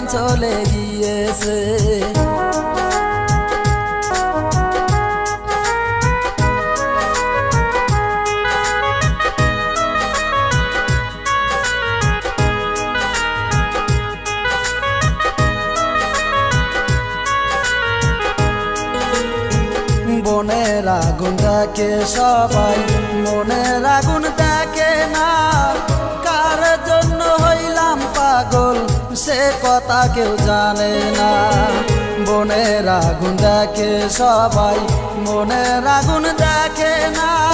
বেইমান চলে গিয়েছে। বনের আগুন দেখে সবাই মনের আগুন সে কথা কেউ জানে না। বনের আগুন দেখে সবাই মনের আগুন দেখে না।